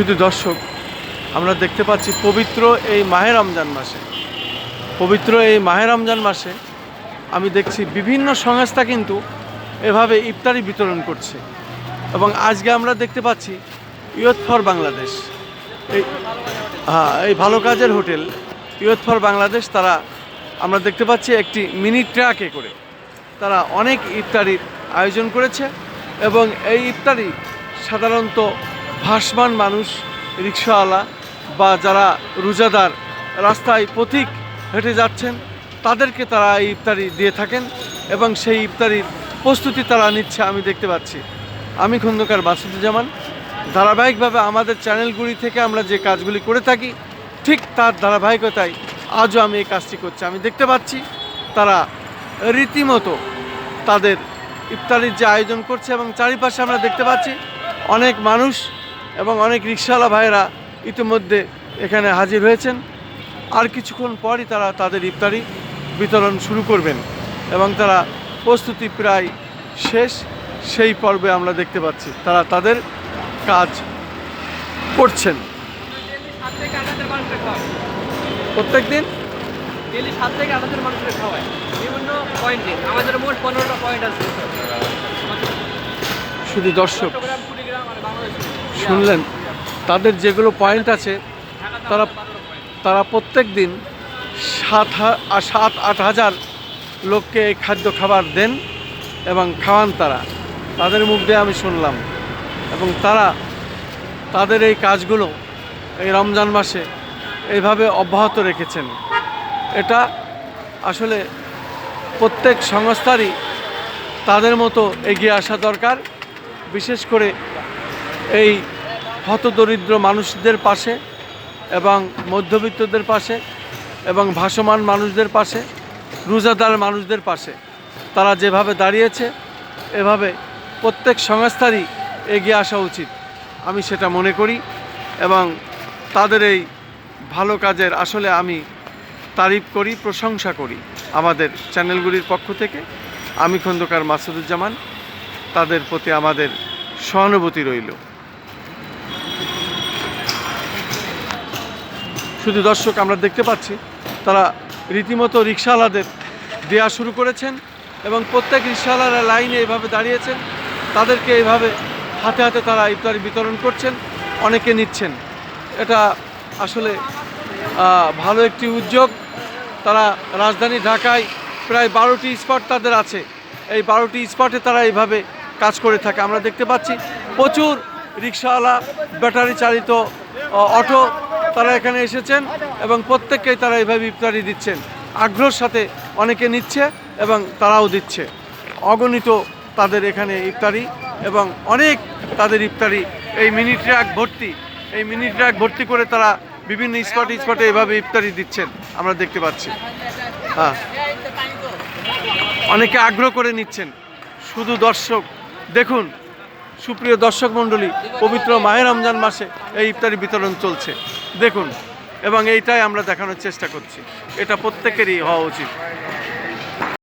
শুধু দর্শক, আমরা দেখতে পাচ্ছি পবিত্র এই মাহে রমজান মাসে। পবিত্র এই মাহে রমজান মাসে আমি দেখছি বিভিন্ন সংস্থা কিন্তু এভাবে ইফতারি বিতরণ করছে। এবং আজকে আমরা দেখতে পাচ্ছি ইয়ত ফর বাংলাদেশ। এই হ্যাঁ এই ভালো কাজের হোটেল ইয়ত ফর বাংলাদেশ, তারা, আমরা দেখতে পাচ্ছি একটি মিনি ট্রাকে করে তারা অনেক ইফতারির আয়োজন করেছে। এবং এই ইফতারি সাধারণত ভাসমান মানুষ, রিক্সাওয়ালা বা যারা রোজাদার, রাস্তায় পথিক হেঁটে যাচ্ছেন, তাদেরকে তারা এই ইফতারি দিয়ে থাকেন এবং সেই ইফতারির প্রস্তুতি তারা নিচ্ছে আমি দেখতে পাচ্ছি। আমি খন্দকার বাসুদুজ্জামান ধারাবাহিকভাবে আমাদের চ্যানেলগুলি থেকে আমরা যে কাজগুলি করে থাকি, ঠিক তার ধারাবাহিকতায় আজও আমি এই কাজটি করছি। আমি দেখতে পাচ্ছি তারা রীতিমতো তাদের ইফতারির যে আয়োজন করছে এবং চারিপাশে আমরা দেখতে পাচ্ছি অনেক মানুষ এবং অনেক রিক্সাওয়ালা ভাইয়েরা ইতিমধ্যে এখানে হাজির হয়েছেন। আর কিছুক্ষণ পরই তারা তাদের ইফতারি বিতরণ শুরু করবেন এবং তারা প্রস্তুতি প্রায় শেষ। সেই পর্বে আমরা দেখতে পাচ্ছি তারা তাদের কাজ করছেন। প্রত্যেক দিন ডেলি সাত থেকে আট হাজার মানুষের খাওয়ায়। বিভিন্ন পয়েন্টে আমাদের মোট পনেরোটা পয়েন্ট আছে। শুধু দর্শক চট্টগ্রাম কুড়িগ্রাম আর বাংলাদেশ শুনলেন, তাদের যেগুলো পয়েন্ট আছে, তারা তারা প্রত্যেক দিন সাত সাত, আট হাজার লোককে এই খাদ্য খাবার দেন এবং খাওয়ান তারা। তাদের মুখ দিয়ে আমি শুনলাম। এবং তারা, তাদের এই কাজগুলো এই রমজান মাসে এইভাবে অব্যাহত রেখেছেন। এটা আসলে প্রত্যেক সংস্থারই তাদের মতো এগিয়ে আসা দরকার। বিশেষ করে এই হতদরিদ্র মানুষদের পাশে এবং মধ্যবিত্তদের পাশে এবং ভাসমান মানুষদের পাশে, রোজাদার মানুষদের পাশে তারা যেভাবে দাঁড়িয়েছে, এভাবে প্রত্যেক সংস্থারই এগিয়ে আসা উচিত। আমি সেটা মনে করি এবং তাদের এই ভালো কাজের আসলে আমি তারিফ করি, প্রশংসা করি আমাদের চ্যানেলগুলির পক্ষ থেকে। আমি খন্দকার মাসুদুজ্জামান, তাদের প্রতি আমাদের সহানুভূতি রইল। শুধু দর্শক আমরা দেখতে পাচ্ছি, তারা রীতিমতো রিক্সাওয়ালাদের দেওয়া শুরু করেছেন এবং প্রত্যেক রিক্সাওয়ালারা লাইনে এভাবে দাঁড়িয়েছেন, তাদেরকে এইভাবে হাতে হাতে তারা ইফতারি বিতরণ করছেন, অনেকে নিচ্ছেন। এটা আসলে ভালো একটি উদ্যোগ। তারা রাজধানী ঢাকায় প্রায় বারোটি স্পট তাদের আছে। এই বারোটি স্পটে তারা এইভাবে কাজ করে থাকে। আমরা দেখতে পাচ্ছি, প্রচুর রিক্সাওয়ালা ব্যাটারি চালিত অটো তারা এখানে এসেছেন এবং প্রত্যেককেই তারা এইভাবে ইফতারি দিচ্ছেন। আগ্রহের সাথে অনেকে নিচ্ছে এবং তারাও দিচ্ছে। অগণিত তাদের এখানে ইফতারি এবং অনেক তাদের ইফতারি। এই মিনি ট্রাক ভর্তি, এই মিনি ট্রাক ভর্তি করে তারা বিভিন্ন স্পটে স্পটে এভাবে ইফতারি দিচ্ছেন। আমরা দেখতে পাচ্ছি। হ্যাঁ। অনেকে আগ্রহ করে নিচ্ছেন। শুধু দর্শক, দেখুন সুপ্রিয় দর্শক মণ্ডলী, পবিত্র মাহের রমজান মাসে এই ইফতারি বিতরণ চলছে। দেখুন, এবং এইটাই আমরা দেখানোর চেষ্টা করছি। এটা প্রত্যেকেরই হওয়া উচিত।